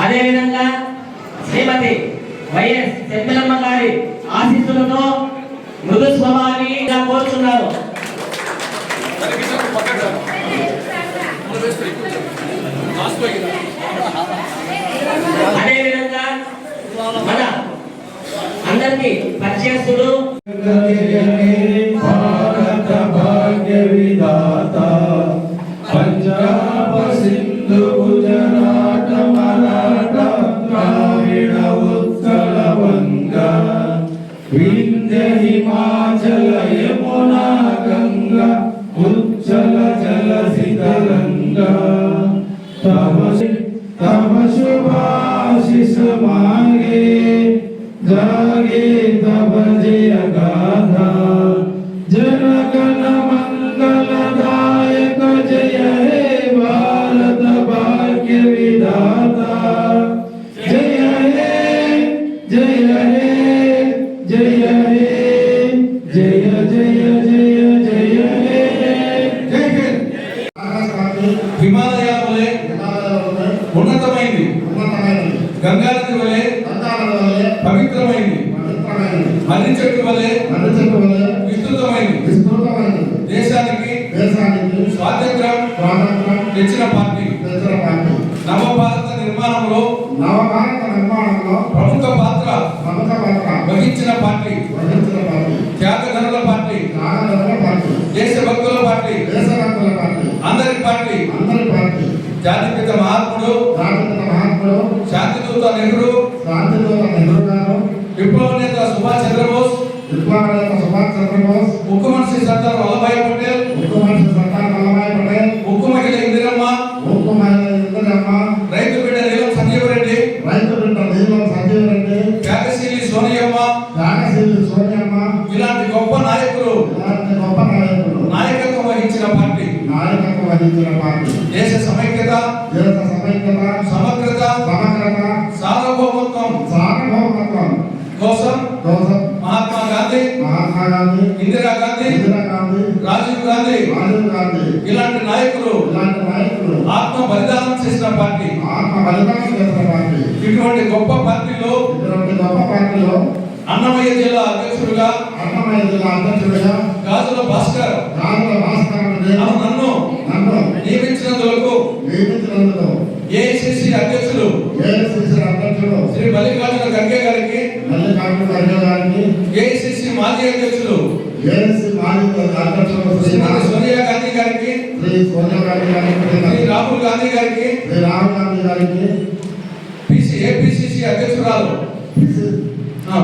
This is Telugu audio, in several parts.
అదేవిధంగా శ్రీమతి వైఎస్ శర్మిలమ్మ గారి ఆశీస్సులతో మృదు స్వభావాన్ని కోరుచున్నారు అదేవిధంగా మన అందరికీ పరిచయస్తులు मांगे जागे तब जय गाथा जनगण मंगलदायक जय हे भारत भाग्य विधाता जय हे जय हे जय हे जय जय जय जय हे जय हिंद హిమాలయ వలె ఉన్నతమైంది గంగా చెట్టు వలె విస్తృతమైంది. దేశానికి స్వాతంత్రం తెచ్చిన పార్టీ. నవ భారత నిర్మాణంలో నవభారత నిర్మాణంలో ప్రముఖ పాత్ర ప్రముఖ పాత్ర వహించిన పార్టీ. వహించిన పార్టీ. త్యాగధనుల పార్టీ. నాగరిక పార్టీ. దేశభక్తుల పార్టీ. దేశభక్తుల పార్టీ. అందరి పార్టీ. అందరి పార్టీ. జాతిపిత మహాత్ముడు. జాతిపిత మహాత్ముడు. శాంతిదూత నెహ్రూ. శాంతిదూత నెహ్రూ గారు. విప్లవ నేత సుభాష్ చంద్రబోస్. విప్లవ నేత సుభాష్ చంద్రబోస్ ముఖ్య మనిషి సర్దార్ వల్లభాయ్ పటేల్ ముఖ్యమంత్రి సర్దార్ వల్లభాయ్ ఇందిరా గాంధీ ఇందిరా గాంధీ రాజీవ్ గాంధీ రాజీవ్ గాంధీ ఇలాంటి నాయకులు ఇలాంటి నాయకులు ఆత్మ బలిదానం చేసిన పార్టీ. ఆత్మ బలిదానం చేసిన పార్టీ. ఇటువంటి గొప్ప పార్టీలో ఇటువంటి గొప్ప పార్టీలో అన్నమయ్య జిల్లా అధ్యక్షుడిగా అన్నమయ్య జిల్లా అధ్యక్షుడిగా గాజుల భాస్కర్. రాజుల భాస్కర్ నన్ను నన్ను నియమించినందుకు నియమించినందుకు ఏఐసిసి అధ్యక్షులు ఏఐసిసి అధ్యక్షుడు శ్రీ మల్లికార్జున ఖర్గే గారికి మల్లికార్జున ఖర్గే గారికి ఏఐసిసి మాజీ అధ్యక్షులు ఏఐసి మాజీ అధ్యక్షుడు శ్రీ శ్రీమతి సోనియా గాంధీ గారికి శ్రీ సోనియా గాంధీ గారికి శ్రీ రాహుల్ గాంధీ గారికి శ్రీ రాహుల్ గాంధీ గారికి పిసి ఏపీసీసీ అధ్యక్షురాలు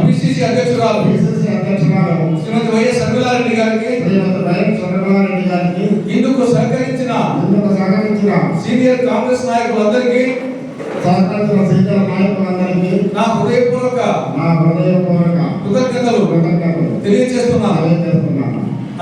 పిసిసి అధ్యక్షురాలు పిసిసి అధ్యక్షురాలు శ్రీమతి వైఎస్ అఖిలారెడ్డి గారికి శ్రీమతి వైఎస్ చంద్రబాబు గారికి ఇందుకు సహకరించిన ఇందుకు సహకరించిన సీనియర్ కాంగ్రెస్ నాయకులందరికీ సహకరించిన సీనియర్ నాయకులందరికీ నా హృదయపూర్వక నా హృదయపూర్వక కృతజ్ఞతలు కృతజ్ఞతలు తెలియజేస్తున్నాను. తెలియజేస్తున్నాను.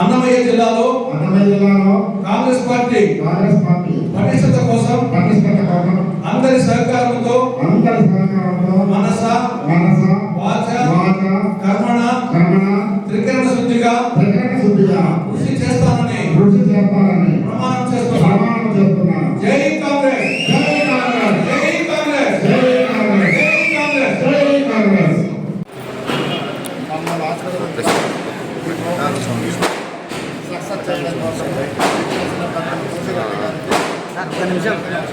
అన్నమయ్య జిల్లాలో అన్నమయ్య జిల్లాలో కాంగ్రెస్ పార్టీ కాంగ్రెస్ పార్టీ పటిష్టత కోసం పటిష్టత కోసం అందరి సహకారంతో అందరి సహకారంతో మనస మనస వాచ వాచ కర్మణ కర్మణ త్రికరణ శుద్ధిగా ప్రకటన శుద్ధిగా కృషి చేస్తానని కృషి చేస్తానని ప్రమాణం చేస్తున్నాను. ప్రమాణం చేస్తున్నాను. జై కాంగ్రెస్ జై కాంగ్రెస్ జై కాంగ్రెస్ జై కాంగ్రెస్ జై కాంగ్రెస్ జై కాంగ్రెస్ సక్సెస్ చేయడం కోసం చేసిన పనులు చూసి ఒక్క నిమిషం మైక్ మైక్ తీసుకోండి సార్ మైక్ తీసుకోండి. మైక్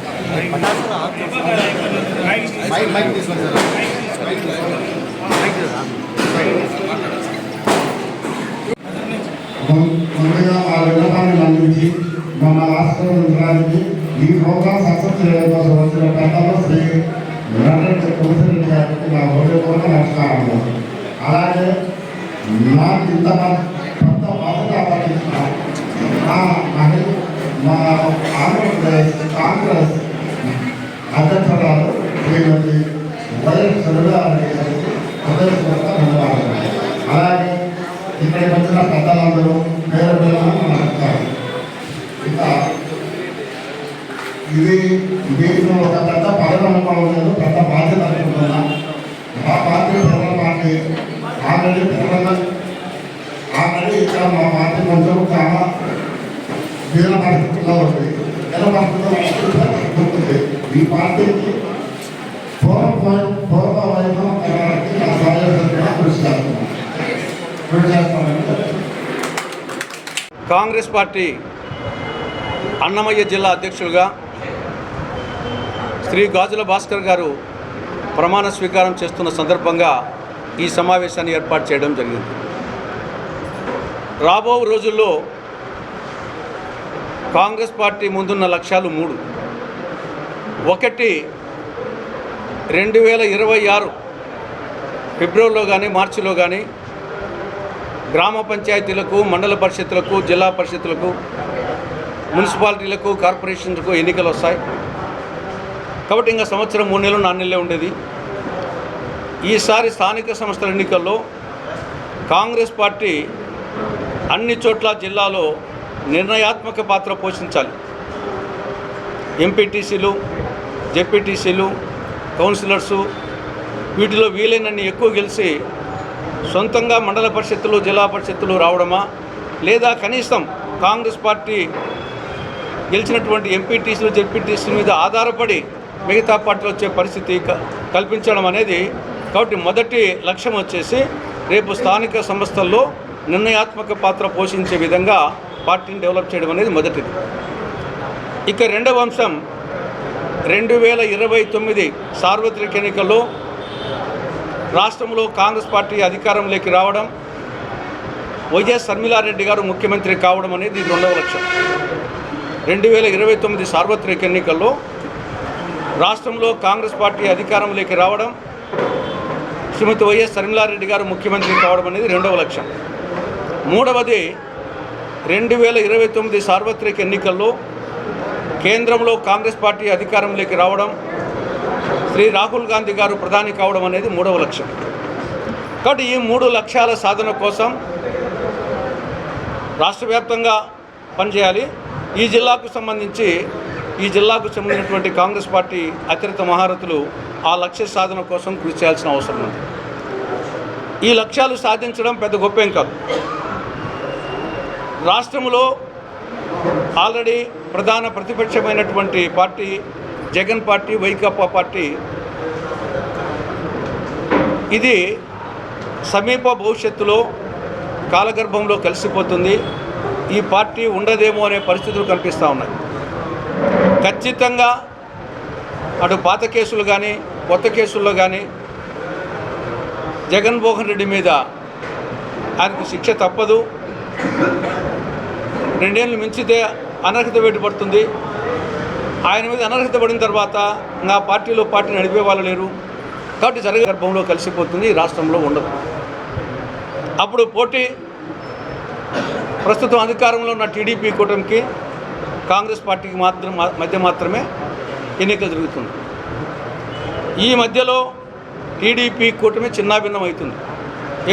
ముందుగా మా విన్నపాన్ని అందించి మన ఆశీర్వదించడానికి ఈ ప్రోగ్రాం సక్సెస్ చేయడం వచ్చిన శ్రీ వెంకట గారికి నా అలాగే నాకు ఇంత పెద్ద బాధ్యత అప్పగించిన మా మహి మా ఆంధ్రప్రదేశ్ కాంగ్రెస్ అధ్యక్షురాలు శ్రీమతి వైఎస్ సురగారెడ్డి గారికి హృదయపూర్వక ధన్యవాదాలు అలాగే ఇక్కడికి వచ్చిన పెద్దలందరూ పేరు పేరు నడుపుతారు ఇంకా ఇది దీంట్లో ఒక పెద్ద పదవి అనుకోవడం లేదు పెద్ద బాధ్యత అనుకుంటున్నా. మా పార్టీ ప్రజల పార్టీ ఆల్రెడీ ప్రజల ఆల్రెడీ ఇక్కడ మా పార్టీ కొంచెం చాలా దీన పరిస్థితుల్లో ఉంది. ఎలా పరిస్థితుల్లో ఉంటుంది ఈ పార్టీకి పూర్వ పూర్వ వైభవం తగ్గడానికి కృషి చేస్తామని కాంగ్రెస్ పార్టీ అన్నమయ్య జిల్లా అధ్యక్షులుగా శ్రీ గాజుల భాస్కర్ గారు ప్రమాణ స్వీకారం చేస్తున్న సందర్భంగా ఈ సమావేశాన్ని ఏర్పాటు చేయడం జరిగింది. రాబో రోజుల్లో కాంగ్రెస్ పార్టీ ముందున్న లక్ష్యాలు మూడు. ఒకటి రెండు వేల ఇరవై ఆరు ఫిబ్రవరిలో కానీ మార్చిలో కానీ గ్రామ పంచాయతీలకు మండల పరిషత్తులకు జిల్లా పరిషత్తులకు మున్సిపాలిటీలకు కార్పొరేషన్లకు ఎన్నికలు వస్తాయి. కాబట్టి ఇంకా సంవత్సరం మూడు నెలలు నాలుగు నెలలే ఉండేది. ఈసారి స్థానిక సంస్థల ఎన్నికల్లో కాంగ్రెస్ పార్టీ అన్ని చోట్ల జిల్లాలో నిర్ణయాత్మక పాత్ర పోషించాలి. ఎంపీటీసీలు జెడ్పీటీసీలు కౌన్సిలర్సు వీటిలో వీలైనన్ని ఎక్కువ గెలిచి సొంతంగా మండల పరిషత్తులు జిల్లా పరిషత్తులు రావడమా? లేదా కనీసం కాంగ్రెస్ పార్టీ గెలిచినటువంటి ఎంపీటీసీలు జెడ్పీటీసీల మీద ఆధారపడి మిగతా పార్టీలు వచ్చే పరిస్థితి క- కల్పించడం అనేది కాబట్టి మొదటి లక్ష్యం వచ్చేసి రేపు స్థానిక సంస్థల్లో నిర్ణయాత్మక పాత్ర పోషించే విధంగా పార్టీని డెవలప్ చేయడం అనేది మొదటిది. ఇక రెండవ అంశం రెండు వేల ఇరవై తొమ్మిది సార్వత్రిక ఎన్నికల్లో రాష్ట్రంలో కాంగ్రెస్ పార్టీ అధికారంలోకి రావడం వైఎస్ శర్మిలారెడ్డి గారు ముఖ్యమంత్రి కావడం అనేది రెండవ లక్ష్యం. రెండు వేల ఇరవై తొమ్మిది సార్వత్రిక ఎన్నికల్లో రాష్ట్రంలో కాంగ్రెస్ పార్టీ అధికారంలోకి రావడం శ్రీమతి వైఎస్ శర్మిలారెడ్డి గారు ముఖ్యమంత్రి కావడం అనేది రెండవ లక్ష్యం. మూడవది రెండు వేల ఇరవై తొమ్మిది సార్వత్రిక ఎన్నికల్లో కేంద్రంలో కాంగ్రెస్ పార్టీ అధికారంలోకి రావడం శ్రీ రాహుల్ గాంధీ గారు ప్రధాని కావడం అనేది మూడవ లక్ష్యం. కాబట్టి ఈ మూడు లక్ష్యాల సాధన కోసం రాష్ట్ర వ్యాప్తంగా పనిచేయాలి. ఈ జిల్లాకు సంబంధించి ఈ జిల్లాకు చెందినటువంటి కాంగ్రెస్ పార్టీ అతిరిత మహారథులు ఆ లక్ష్య సాధన కోసం కృషి చేయాల్సిన అవసరం ఉంది. ఈ లక్ష్యాలు సాధించడం పెద్ద గొప్పేం కాదు. రాష్ట్రంలో ఆల్రెడీ ప్రధాన ప్రతిపక్షమైనటువంటి party Jagan party Vaikapa party. ఇది సమీప భవిష్యత్తులో కాలగర్భంలో కలిసిపోతుంది. ఈ పార్టీ ఉండదేమో అనే పరిస్థితులు కనిపిస్తూ ఉన్నాయి. ఖచ్చితంగా అటు పాత కేసులు కానీ కొత్త కేసుల్లో కానీ జగన్మోహన్ రెడ్డి మీద ఆయనకు శిక్ష తప్పదు. రెండేళ్ళు మించితే అనర్హత వేటుపడుతుంది ఆయన మీద అనర్హత పడిన తర్వాత నా పార్టీలో పార్టీ నడిపే వాళ్ళు లేరు. కాబట్టి జరిగే గర్భంలో కలిసిపోతుంది ఈ రాష్ట్రంలో ఉండదు. అప్పుడు పోటీ ప్రస్తుతం అధికారంలో ఉన్న టీడీపీ కూటమికి కాంగ్రెస్ పార్టీకి మాత్రం మధ్య మాత్రమే ఎన్నికలు జరుగుతుంది. ఈ మధ్యలో టీడీపీ కూటమి చిన్నాభిన్నం అవుతుంది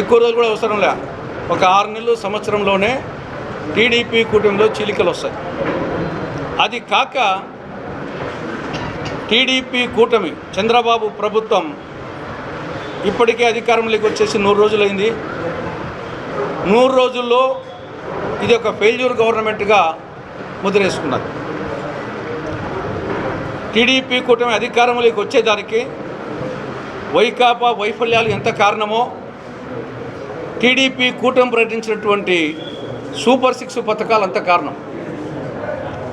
ఎక్కువ రోజులు కూడా అవసరం లే. ఒక ఆరు నెలలు సంవత్సరంలోనే టీడీపీ కూటమిలో చీలికలు వస్తాయి. అది కాక టీడీపీ కూటమి చంద్రబాబు ప్రభుత్వం ఇప్పటికే అధికారంలోకి వచ్చేసి నూరు రోజులైంది. నూరు రోజుల్లో ఇది ఒక ఫెయిల్యూర్ గవర్నమెంట్గా ముద్రేసుకున్నది. టీడీపీ కూటమి అధికారంలోకి వచ్చేదానికి వైకాపా వైఫల్యాలు ఎంత కారణమో టీడీపీ కూటమి ప్రకటించినటువంటి సూపర్ సిక్స్ పథకాలు అంత కారణం.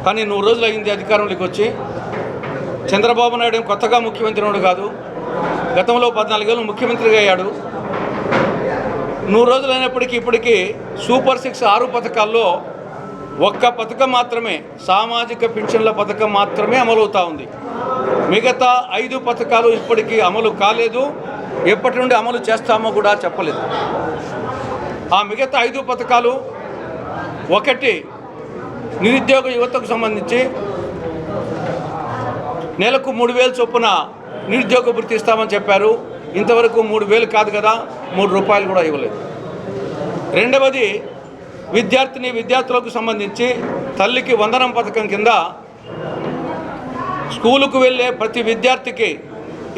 కానీ నూరు రోజులు అయింది అధికారంలోకి వచ్చి చంద్రబాబు నాయుడు కొత్తగా ముఖ్యమంత్రి కాదు. గతంలో పద్నాలుగేళ్ళు ముఖ్యమంత్రిగా అయ్యాడు. నూరు రోజులు అయినప్పటికీ ఇప్పటికీ సూపర్ సిక్స్ ఆరు పథకాల్లో ఒక్క పథకం మాత్రమే సామాజిక పింఛన్ల పథకం మాత్రమే అమలవుతూ ఉంది. మిగతా ఐదు పథకాలు ఇప్పటికీ అమలు కాలేదు. ఎప్పటి నుండి అమలు చేస్తామో కూడా చెప్పలేదు. ఆ మిగతా ఐదు పథకాలు ఒకటి నిరుద్యోగ యువతకు సంబంధించి నెలకు మూడు వేలు చొప్పున నిరుద్యోగ వృత్తి ఇస్తామని చెప్పారు. ఇంతవరకు మూడు వేలు కాదు కదా మూడు రూపాయలు కూడా ఇవ్వలేదు. రెండవది విద్యార్థిని విద్యార్థులకు సంబంధించి తల్లికి వందనం పథకం కింద స్కూలుకు వెళ్ళే ప్రతి విద్యార్థికి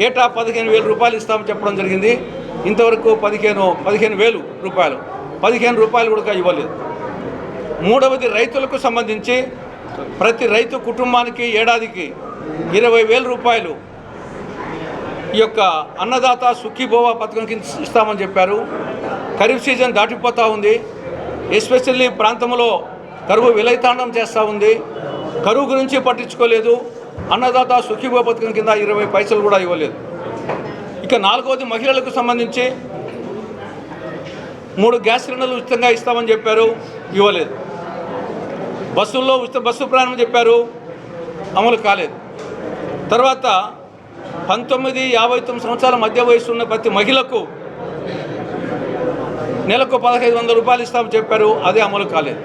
ఏటా పదిహేను వేలు రూపాయలు ఇస్తామని చెప్పడం జరిగింది. ఇంతవరకు పదిహేను పదిహేను వేలు రూపాయలు పదిహేను రూపాయలు కూడా ఇవ్వలేదు. మూడవది రైతులకు సంబంధించి ప్రతి రైతు కుటుంబానికి ఏడాదికి ఇరవై వేల రూపాయలు ఈ యొక్క అన్నదాత సుఖీభోవా పథకం కింద ఇస్తామని చెప్పారు. ఖరీఫ్ సీజన్ దాటిపోతూ ఉంది. ఎస్పెషల్లీ ప్రాంతంలో కరువు విలైతాండం చేస్తూ ఉంది. కరువు గురించి పట్టించుకోలేదు. అన్నదాత సుఖీభో పథకం కింద ఇరవై పైసలు కూడా ఇవ్వలేదు. ఇక నాలుగవది మహిళలకు సంబంధించి మూడు గ్యాస్ సిలిండర్లు ఉచితంగా ఇస్తామని చెప్పారు. ఇవ్వలేదు. బస్సుల్లో ఉచిత బస్సు ప్రయాణం చెప్పారు. అమలు కాలేదు. తర్వాత పంతొమ్మిది యాభై తొమ్మిది సంవత్సరాల మధ్య వయసు ఉన్న ప్రతి మహిళకు నెలకు పదహైదు వందల రూపాయలు ఇస్తామని చెప్పారు. అదే అమలు కాలేదు.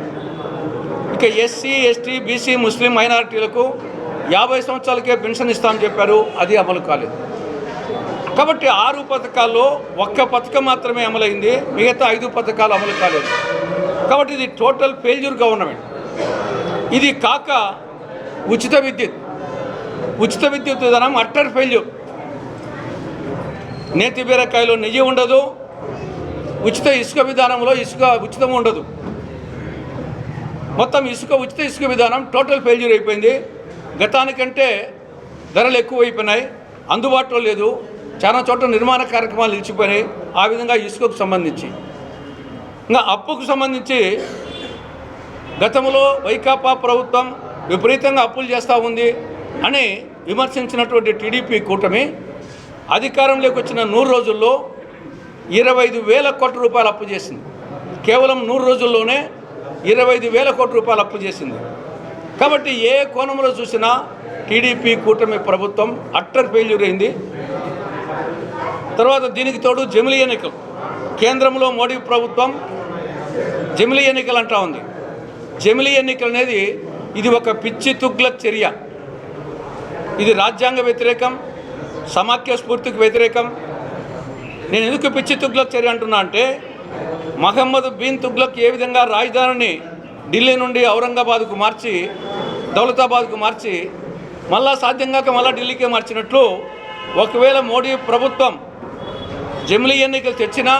ఇక ఎస్సీ ఎస్టీ బీసీ ముస్లిం మైనారిటీలకు యాభై సంవత్సరాలకే పెన్షన్ ఇస్తామని చెప్పారు. అది అమలు కాలేదు. కాబట్టి ఆరు పథకాల్లో ఒక్క పథకం మాత్రమే అమలైంది. మిగతా ఐదు పథకాలు అమలు కాలేదు. కాబట్టి ఇది టోటల్ ఫెయిల్యూర్ గవర్నమెంట్. ఇది కాక ఉచిత విద్యుత్. ఉచిత విద్యుత్ విధానం అట్టర్ ఫెయిల్యూర్. నేతి బీరకాయలో నెయ్యి ఉండదు. ఉచిత ఇసుక విధానంలో ఇసుక ఉచితం ఉండదు. మొత్తం ఇసుక ఉచిత ఇసుక విధానం టోటల్ ఫెయిల్యూర్ అయిపోయింది. గతానికంటే ధరలు ఎక్కువైపోయినాయి. అందుబాటులో లేదు. చాలా చోట్ల నిర్మాణ కార్యక్రమాలు నిలిచిపోయినాయి. ఆ విధంగా ఇసుకకు సంబంధించి. ఇంకా అప్పుకు సంబంధించి గతంలో వైకాపా ప్రభుత్వం విపరీతంగా అప్పులు చేస్తూ ఉంది. అని విమర్శించినటువంటి టీడీపీ కూటమి అధికారంలోకి వచ్చిన నూరు రోజుల్లో ఇరవై ఐదు వేల కోట్ల రూపాయలు అప్పు చేసింది. కేవలం నూరు రోజుల్లోనే ఇరవై ఐదు వేల కోట్ల రూపాయలు అప్పు చేసింది. కాబట్టి ఏ కోణంలో చూసినా టీడీపీ కూటమి ప్రభుత్వం అట్టర్ ఫెయిల్యూర్ అయింది. తర్వాత దీనికి తోడు జమిలీ ఎన్నికలు. కేంద్రంలో మోడీ ప్రభుత్వం జమిలీ ఎన్నికలు అంటా ఉంది. జమిలీ ఎన్నికలు అనేది ఇది ఒక పిచ్చి తుగ్లక్ చర్య. ఇది రాజ్యాంగ వ్యతిరేకం సమాఖ్య స్ఫూర్తికి వ్యతిరేకం. నేను ఎందుకు పిచ్చి తుగ్లక్ చర్య అంటున్నా అంటే మహమ్మద్ బిన్ తుగ్లక్ ఏ విధంగా రాజధానిని ఢిల్లీ నుండి ఔరంగాబాద్కు మార్చి దౌలతాబాద్కు మార్చి మళ్ళా సాధ్యం కాక మళ్ళా ఢిల్లీకే మార్చినట్లు ఒకవేళ మోడీ ప్రభుత్వం జమిలీ ఎన్నికలు తెచ్చినా